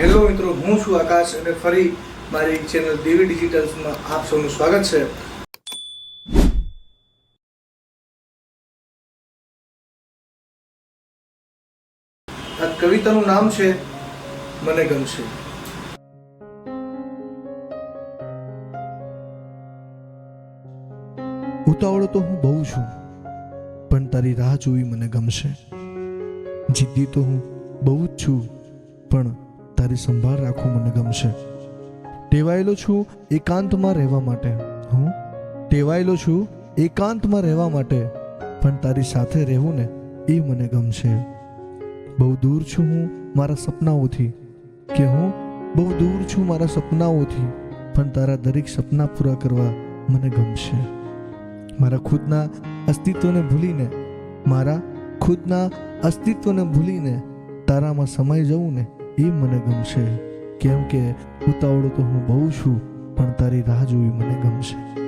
Hello મિત્રો, હું છું આકાશ અને ફરી મારી ચેનલ દેવી ડિજિટલ્સમાં આપ સૌનું સ્વાગત છે. આ કવિતાનું નામ છે, મને ગમશે. ઉતાવળો તો હું બહુ છું, પણ તારી રાહ જોવી મને ગમશે. જિદ્દી તો હું બહુ જ છું, પણ તારી સંભાળ રાખવું મને ગમશે. ટેવાયેલો છું એકાંતમાં રહેવા માટે. હું? ટેવાયેલો છું એકાંતમાં રહેવા માટે. પણ તારી સાથે રહેવું ને એ મને ગમશે. બહુ દૂર છું હું મારા સપનાઓથી. કે હું? બહુ દૂર છું મારા સપનાઓથી. પણ તારા દરેક સપના પૂરા કરવા મને ગમશે. મારા ખુદના અસ્તિત્વને ભૂલીને, મારા ખુદના અસ્તિત્વને ભૂલીને તારામાં સમાઈ જવું ને એ મને ગમશે. કેમ કે ઉતાવળો તો હું બહુ છું, પણ તારી રાહ જોવી મને ગમશે.